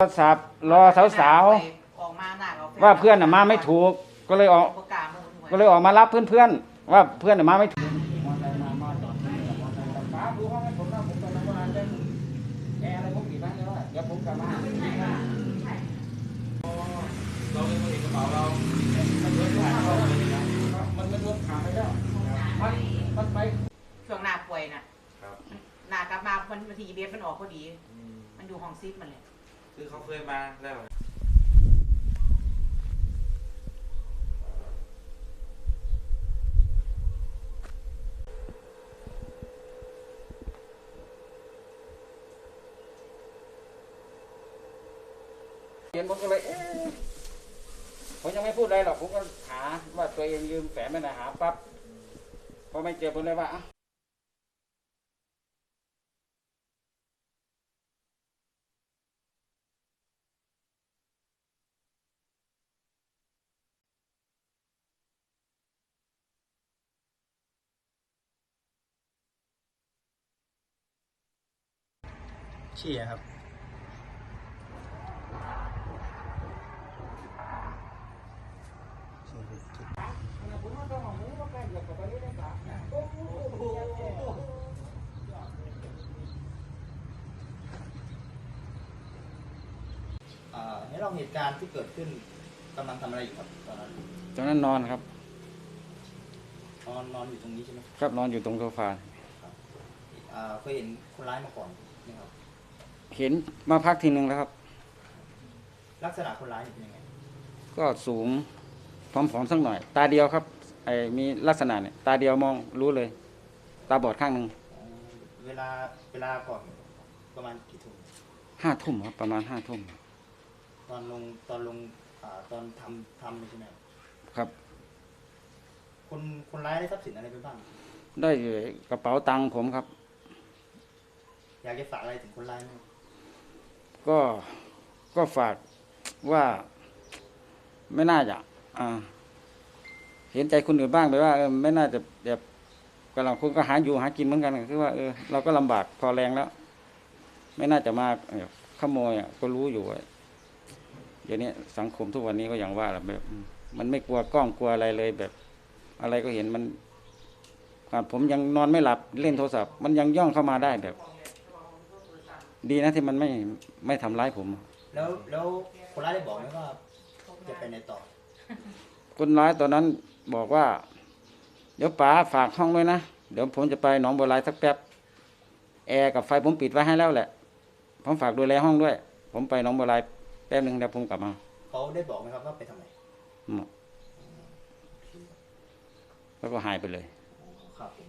โทรศัพท์รอสาวออกมาหนักๆว่าเพื่อนน่ะมาไม่ถูก ก็เลยออกประกาศมาหมดก็เลยออกมารับเพื่อนๆว่าเพื่อนน่ะมาไม่ถูกเดี๋ยวผมกลับมาเราเป็นคนเห็นกระเป๋าเรามันมันรวมขาไปแล้วมันมันไปช่วงหน้าป่วยน่ะครับหน้ากลับมาวันวันที่ยีเบสมันออกพอดี มันอยู่ห้องซิปมันเลย คือเขาเคยมาแล้วเห็นผมก็เลยเอ๊ะผมยังไม่พูดอะไรหรอกผมก็หาว่าตัวเองยืมแฝงไม่ได้หาปั๊บพอไม่เจอผมเลยว่าอะ ฉี่อะครับอ่าให้เราเหตุการณ์ที่เกิดขึ้นกำลังทำอะไรอยู่ครับตอนนั้นตอนนั้นนอนครับ นอนนอนอยู่ตรงนี้ใช่ไหมครับนอนอยู่ตรงโซฟาอ่าเคยเห็นคนร้ายมาก่อนไหมครับ เห็นมาพักทีหนึ่งแล้วครับ ลักษณะคนร้ายเป็นยังไงก็สูงผอมๆสักหน่อย ตาเดียวครับไอ้มีลักษณะเนี่ยตาเดียวมองรู้เลย ตาบอดข้างหนึ่งอ๋อเวลาเวลาก่อนประมาณกี่ทุ่มห้าทุ่มครับประมาณห้าทุ่มตอนลงตอนลงอ่าตอนทำทำเลยใช่ไหมครับครับ คนคนร้ายได้ทรัพย์สินอะไรไปบ้าง ได้กระเป๋าตังค์ผมครับ อยากจะฝากอะไรถึงคนร้ายไหมครับ ก็ก็ฝากว่าไม่น่าจะเห็นใจคนอื่นบ้างไปว่าไม่น่าจะแบบกำลังคนก็หาอยู่หากินเหมือนกันคือว่าเออเราก็ลำบากพอแรงแล้ว ไม่น่าจะมาขโมยก็รู้อยู่เดี๋ยวนี้สังคมทุกวันนี้ก็อย่างว่าแหละแบบ มันไม่กลัวกล้องกลัวอะไรเลยแบบ อะไรก็เห็นมันผมยังนอนไม่หลับเล่นโทรศัพท์ มันยังย่องเข้ามาได้แบบ ดีนะที่มันไม่ไม่ทำร้ายผม แล้วแล้วคนร้ายได้บอกไหมว่าจะไปไหนต่อ คนร้ายตอนนั้นบอกว่า เดี๋ยวป๋าฝากห้องด้วยนะ เดี๋ยวผมจะไปหนองบัวลายสักแป๊บ แอร์กับไฟผมปิดไว้ให้แล้วแหละ ผมฝากดูแลห้องด้วย ผมไปหนองบัวลายแป๊บหนึ่งเดี๋ยวผมกลับมา เขาได้บอกไหมครับว่าไปทำไมอืมแล้วก็หายไปเลย ครับผม